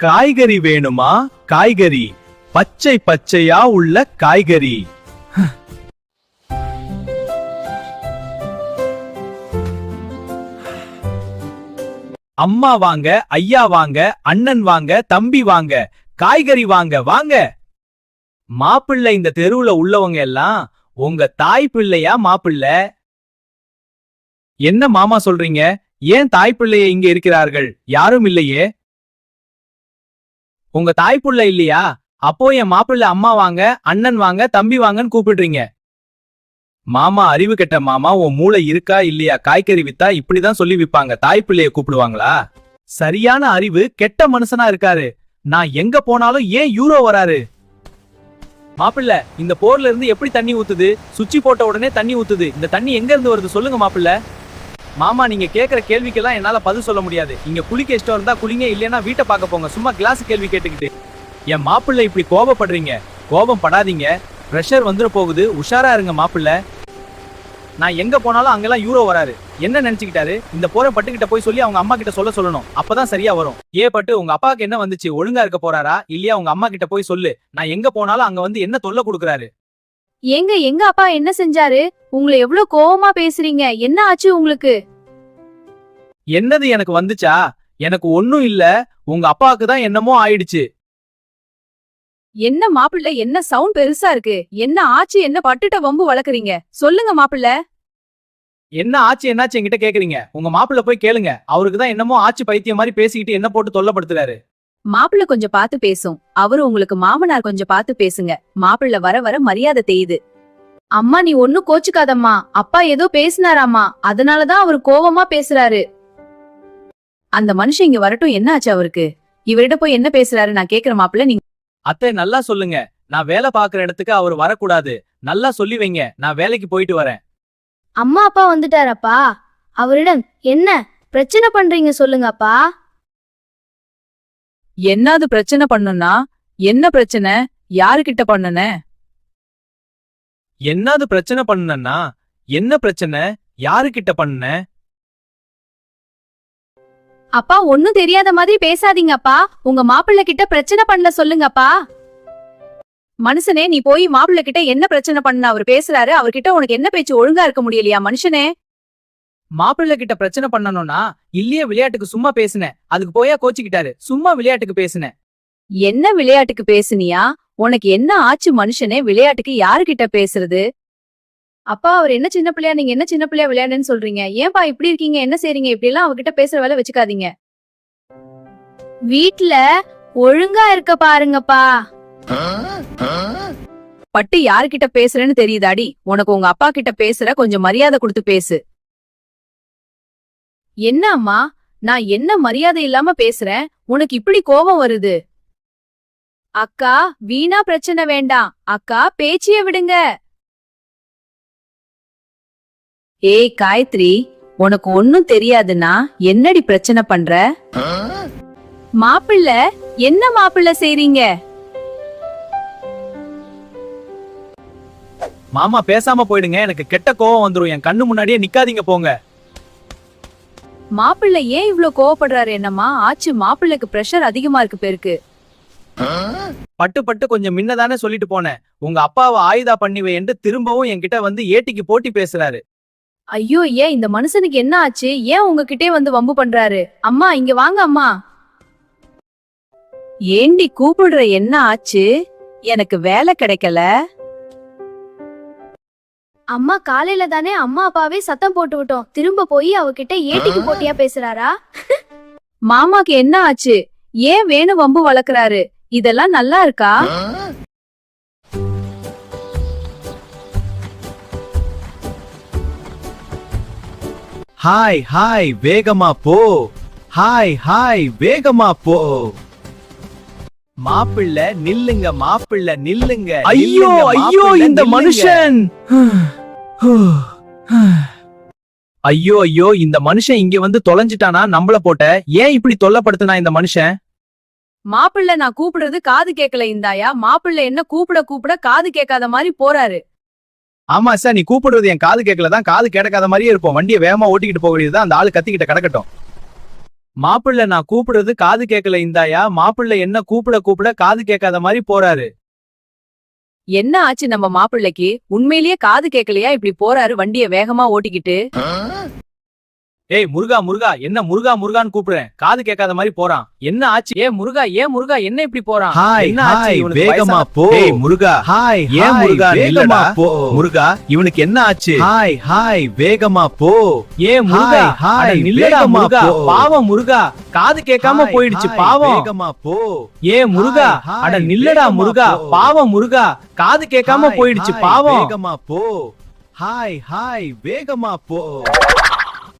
காய்கறி வேணுமா? காய்கறி. பச்சை பச்சையா உள்ள காய்கறி. அம்மா வாங்க ஐயா வாங்க அண்ணன் வாங்க தம்பி வாங்க காய்கறி வாங்க வாங்க. மாப்பிள்ளை இந்த தெருவுல உள்ளவங்க எல்லாம் உங்க தாய் பிள்ளையா மாப்பிள்ளை? என்ன மாமா சொல்றீங்க? ஏன் தாய் பிள்ளைய இங்க இருக்கிறார்கள்? யாரும் இல்லையே? உங்க தாய் இல்லையா? அப்போ என் மாப்பிள்ளை அம்மா வாங்க அண்ணன் வாங்க தம்பி வாங்கன்னு கூப்பிடுறீங்க. மாமா அறிவு கெட்ட மாமா உன் மூளை இருக்கா இல்லையா? காய்கறி வித்தா இப்படிதான் சொல்லி விப்பாங்க தாய் பிள்ளைய கூப்பிடுவாங்களா? சரியான அறிவு கெட்ட மனுஷனா இருக்காரு. நான் எங்க போனாலும் ஏன் யூரோ வராரு? மாப்பிள்ள இந்த போர்ல இருந்து எப்படி தண்ணி ஊத்துது? சுவிட்ச் போட்ட உடனே தண்ணி ஊத்துது. இந்த தண்ணி எங்க இருந்து வருது சொல்லுங்க மாப்பிள்ள. மாமா நீங்க கேட்குற கேள்விக்கெல்லாம் என்னால பதில் சொல்ல முடியாது. இங்க குளிக்க இஷ்டம் இருந்தா குளிங்க இல்லைன்னா வீட்டை பார்க்க போங்க. சும்மா கிளாஸ் கேள்வி கேட்டுக்கிட்டு. என் மாப்பிள்ளை இப்படி கோபப்படுறீங்க. கோபம் படாதீங்க. ப்ரெஷர் வந்துட போகுது. உஷாரா இருங்க மாப்பிள்ளை. நான் எங்க போனாலும் அங்கெல்லாம் யூரோ வராரு. என்ன நினைச்சுக்கிட்டாரு? இந்த போற பட்டுக்கிட்ட போய் சொல்லி அவங்க அம்மா கிட்ட சொல்ல சொல்லணும். அப்பதான் சரியா வரும். ஏ பட்டு உங்க அப்பாவுக்கு என்ன வந்துச்சு? ஒழுங்கா இருக்க போறாரா? இல்லையா? உங்க அம்மா கிட்ட போய் சொல்லு. நான் எங்க போனாலும் அங்க வந்து என்ன தொல்லை கொடுக்குறாரு? ஏங்க எங்க அப்பா என்ன செஞ்சாரு? உங்களை எவ்வளவு கோவமா பேசுறீங்க? என்ன ஆச்சு உங்களுக்கு? என்னது எனக்கு வந்துச்சா? எனக்கு ஒண்ணும் இல்ல. உங்க அப்பாவுக்கு தான் என்னமோ ஆயிடுச்சு. என்ன மாப்பிள்ளை என்ன சவுண்ட் பெருசா இருக்கு? என்ன ஆச்சு? என்ன பட்டுட்ட வம்பு வளர்க்குறீங்க? சொல்லுங்க மாப்பிள்ளை. என்ன ஆச்சு? என்னாச்சு என்கிட்ட கேக்குறீங்க? உங்க மாப்பிள்ள போய் கேளுங்க. அவருக்கு தான் என்னமோ ஆச்சு பைத்தியம் மாதிரி பேசிக்கிட்டு என்ன போட்டு தொல்லப்படுத்துறாரு. மாப்பிள்ளை கொஞ்சம் பார்த்து பேசும். அவரு உங்களுக்கு மாமனார் கொஞ்சம் பார்த்து பேசுங்க. மாப்பிள்ளை வர வர மரியாதை தேயுது. அம்மா நீ ஒன்னும் கோச்சுக்காதம்மா. அப்பா ஏதோ பேசினாராமா அதனாலதான் அவர் கோவமா பேசுறாரு. அந்த மனுஷன் இங்க வரட்டும். என்ன ஆச்சு அவருக்கு? இவர்கிட்ட போய் என்ன பேசுறாரு? நான் கேக்குற மாப்பிள்ளை நீங்க அத்தை நல்லா சொல்லுங்க. நான் வேலை பாக்குற இடத்துக்கு அவர் வரக்கூடாது. நல்லா சொல்லி வைங்க. நான் வேலைக்கு போயிட்டு வரேன். அம்மா அப்பா வந்துட்டாரப்பா. அவரிடம் என்ன? பிரச்சனை பண்றீங்க சொல்லுங்க என்னது பிரச்சனை பண்ணுனா என்ன பிரச்சனை? யாருகிட்ட பண்ணுன? என்னது பிரச்சனை பண்ணுனா என்ன பிரச்சனை? யாருகிட்ட பண்ண அப்பா ஒண்ணும் தெரியாத மாதிரி பேசாதீங்கப்பா. உங்க மாப்பிள்ளை கிட்ட பிரச்சனை பண்ணல சொல்லுங்கப்பா. மனுஷனே நீ போய் மாப்பிள்ளை கிட்ட என்ன பிரச்சனை பண்ண அவர் பேசுறாரு. அவர்கிட்ட உனக்கு என்ன பேச்சு ஒழுங்கா இருக்க முடியலையா மனுஷனே? மாப்பிள்ளை கிட்ட பிரச்சனை பண்ணணும்னா இல்லையே விளையாட்டுக்கு சும்மா பேசினேன். அதுக்கு போயா கோச்சுக்கிட்டாரு. சும்மா விளையாட்டுக்கு பேசினேன். என்ன விளையாட்டுக்கு பேசுனியா? உனக்கு என்ன ஆச்சு மனுஷனே? விளையாட்டுக்கு யாருகிட்ட பேசுறது? அப்பா அவர் என்ன சின்ன பிள்ளையா? நீங்க என்ன சின்ன பிள்ளையா விளையாடுன்னு சொல்றீங்க? ஏன்பா இப்படி இருக்கீங்க? என்ன செய்றீங்க? இப்படி எல்லாம் அவகிட்ட பேசுற வேலை வச்சுக்காதீங்க. வீட்ல ஒழுங்கா இருக்க பாருங்கப்பா. பட்டு யார்கிட்ட பேசுறேன்னு தெரியுதாடி? உனக்கு உங்க அப்பா கிட்ட பேசுற கொஞ்சம் மரியாதை கொடுத்து பேசு. என்ன அம்மா நான் என்ன மரியாதை இல்லாம பேசுறேன்? உனக்கு இப்படி கோபம் வருது. அக்கா வீணா பிரச்சனை வேண்டாம். அக்கா பேச்சிய விடுங்க. ஏய் காயத்ரி உனக்கு ஒன்னும் தெரியாதுன்னா என்னடி பிரச்சனை பண்ற? மாப்பிள்ள என்ன மாப்பிள்ள செய்றீங்க? மாமா பேசாம போயிடுங்க. எனக்கு கெட்ட கோவம் வந்துரும். என் கண்ணு முன்னாடியே நிக்காதீங்க போங்க. மாப்பிள்ளை ஏன் இவ்ளோ கோவப்படுறாரு என்னம்மா? ஆச்சு மாப்பிள்ளைக்கு பிரஷர் அதிகமா இருக்கு பேருக்கு. பட்டு பட்டு கொஞ்சம் முன்னதானே சொல்லிட்டு போனேன். உங்க அப்பாவை ஆயுதா பண்ணிவை என்று திரும்பவும் என்கிட்ட வந்து ஏட்டிக்கு போட்டி பேசுறாரு. ஐயோ ஏன் இந்த மனுஷனுக்கு என்ன ஆச்சு? ஏன் உங்ககிட்டே வந்து வம்பு பண்றாரு? அம்மா இங்க வாங்க அம்மா. ஏண்டி கூப்பிடுற என்ன ஆச்சு? எனக்கு வேலை கிடைக்கல. அம்மா காலையில தானே அம்மா அப்பாவே சத்தம் போட்டு விட்டோம். திரும்ப போய் அவகிட்ட ஏட்டிக்கு போட்டியா பேசுறாரா? மாமாக்கு என்ன ஆச்சு? ஏன் வேணு வம்பு வளர்க்கறாரு இதெல்லாம் நல்லா இருக்கா? ஹாய் ஹாய் வேகமா போ. ஹாய் ஹாய் வேகமா போ. மாப்பிள்ள நில்லுங்க மாப்பிள்ள நில்லுங்க ஐயோ ஐயோ இந்த மனுஷன். ஐயோ ஐயோ இந்த மனுஷன் இங்க வந்து தொலைஞ்சிட்டானா? நம்மள போட்ட. ஏன் இப்படி தொல்லப்படுத்துனா இந்த மனுஷன்? மாப்பிள்ளை நான் கூப்பிடுறது காது கேட்கல இந்தாயா. மாப்பிள்ளை என்ன கூப்பிட கூப்பிட காது கேட்காத மாதிரி போறாரு. ஆமா சார் நீ கூப்பிடுறது என் காது கேட்கல தான் காது கேட்காத மாதிரியே இருக்கும் வண்டியை வேகமா ஓட்டிக்கிட்டு போக வேண்டியதுதான். அந்த ஆளு கத்திக்கிட்ட கிடக்கட்டும். மாப்பிள்ளை நான் கூப்பிடுறது காது கேட்கல இந்தாயா மாப்பிள்ளை என்ன கூப்பிட கூப்பிட காது கேட்காத மாதிரி போறாரு. என்ன ஆச்சு நம்ம மாப்பிள்ளைக்கு? உண்மையிலேயே காது கேட்கலையா? இப்படி போறாரு வண்டிய வேகமா ஓட்டிக்கிட்டு. ஏய் முருகா முருகா என்ன முருகா முருகான்னு கூப்பிடுறேன். காது கேட்காத மாதிரி போறான். என்ன ஆச்சு? ஏ முருகா ஏன் முருகா என்ன இப்படி போறான்? ஹாய் என்ன ஆச்சு? ஹாய் இவனுக்கு வேகமா போ. ஏய் முருகா ஹாய் ஹாய், முருகா வேகமா போ. முருகா இவனுக்கு என்ன ஆச்சு? ஹாய் ஹாய் வேகமா போ. ஏ முருகா ஹாய், நில்லடா முருகா. பாவம் முருகா. காது கேட்காம போயிடுச்சு பாவம். வேகமா போ. ஏ முருகா அட நில்லடா முருகா. பாவம் முருகா. காது கேட்காம போயிடுச்சு பாவம். வேகமா போ. ஹாய் ஹாய் வேகமா போ.